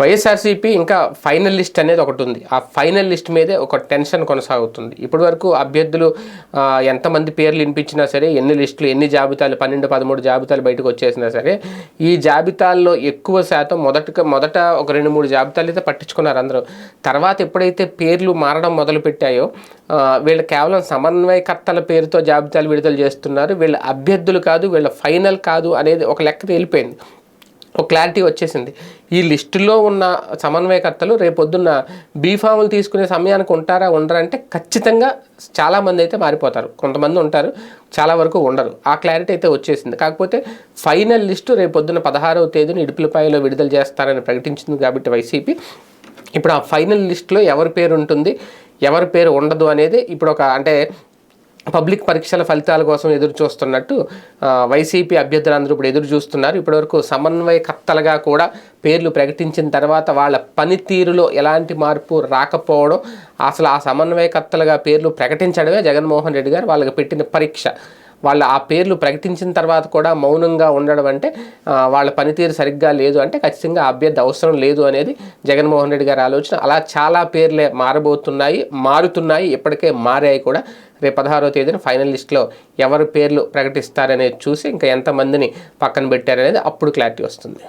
వైఎస్ఆర్సీపీ ఇంకా final list అనేది ఒకటి ఉంది. ఆ ఫైనల్ లిస్ట్ మీదే ఒక టెన్షన్ కొనసాగుతుంది. ఇప్పటి వరకు అభ్యర్థులు ఎంతమంది పేర్లు వినిపించినా సరే ఎన్ని లిస్టులు ఎన్ని జాబితాలు పన్నెండు పదమూడు జాబితాలు బయటకు వచ్చేసినా సరే ఈ జాబితాల్లో ఎక్కువ శాతం మొదట మొదట ఒక రెండు మూడు జాబితాలు అయితే పట్టించుకున్నారు అందరూ. తర్వాత ఎప్పుడైతే పేర్లు మారడం మొదలు పెట్టాయో వీళ్ళు కేవలం సమన్వయకర్తల పేరుతో జాబితాలు విడుదల చేస్తున్నారు. వీళ్ళ అభ్యర్థులు కాదు వీళ్ళ ఫైనల్ కాదు అనేది ఒక లెక్క తేలిపోయింది ఒక క్లారిటీ వచ్చేసింది. ఈ లిస్టులో ఉన్న సమన్వయకర్తలు రేపొద్దున్న బీఫాములు తీసుకునే సమయానికి ఉంటారా ఉండరా అంటే ఖచ్చితంగా చాలామంది అయితే మారిపోతారు. కొంతమంది ఉంటారు చాలా వరకు ఉండరు. ఆ క్లారిటీ అయితే వచ్చేసింది. కాకపోతే ఫైనల్ లిస్టు రేపొద్దున పదహారవ తేదీన ఇడుపులపాయలో విడుదల చేస్తారని ప్రకటించింది కాబట్టి వైసీపీ. ఇప్పుడు ఆ ఫైనల్ లిస్టులో ఎవరి పేరు ఉంటుంది ఎవరి పేరు ఉండదు అనేది ఇప్పుడు ఒక అంటే పబ్లిక్ పరీక్షల ఫలితాల కోసం ఎదురు చూస్తున్నట్టు వైసీపీ అభ్యర్థులందరూ ఇప్పుడు ఎదురు చూస్తున్నారు. ఇప్పటివరకు సమన్వయకర్తలుగా కూడా పేర్లు ప్రకటించిన తర్వాత వాళ్ళ పనితీరులో ఎలాంటి మార్పు రాకపోవడం అసలు ఆ సమన్వయకర్తలుగా పేర్లు ప్రకటించడమే జగన్మోహన్ రెడ్డి గారు వాళ్ళకి పెట్టిన పరీక్ష. వాళ్ళ ఆ పేర్లు ప్రకటించిన తర్వాత కూడా మౌనంగా ఉండడం అంటే వాళ్ళ పనితీరు సరిగ్గా లేదు అంటే ఖచ్చితంగా అభ్యర్థి అవసరం లేదు అనేది జగన్మోహన్ రెడ్డి గారి ఆలోచన. అలా చాలా పేర్లే మారబోతున్నాయి మారుతున్నాయి ఇప్పటికే మారాయి కూడా. రేపు పదహారో తేదీన ఫైనల్ లిస్ట్లో ఎవరి పేర్లు ప్రకటిస్తారనేది చూసి ఇంకా ఎంతమందిని పక్కన పెట్టారనేది అప్పుడు క్లారిటీ వస్తుంది.